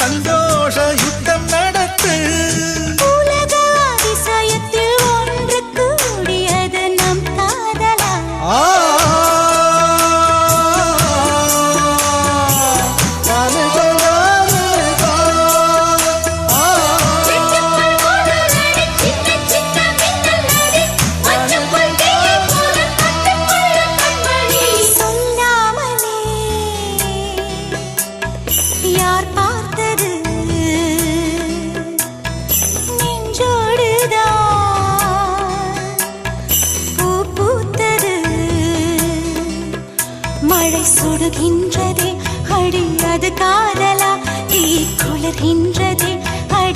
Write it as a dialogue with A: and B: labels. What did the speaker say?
A: 산다 மழை சுடுகின்றதே அடி அது காதலா தீ குளிர்கின்றதே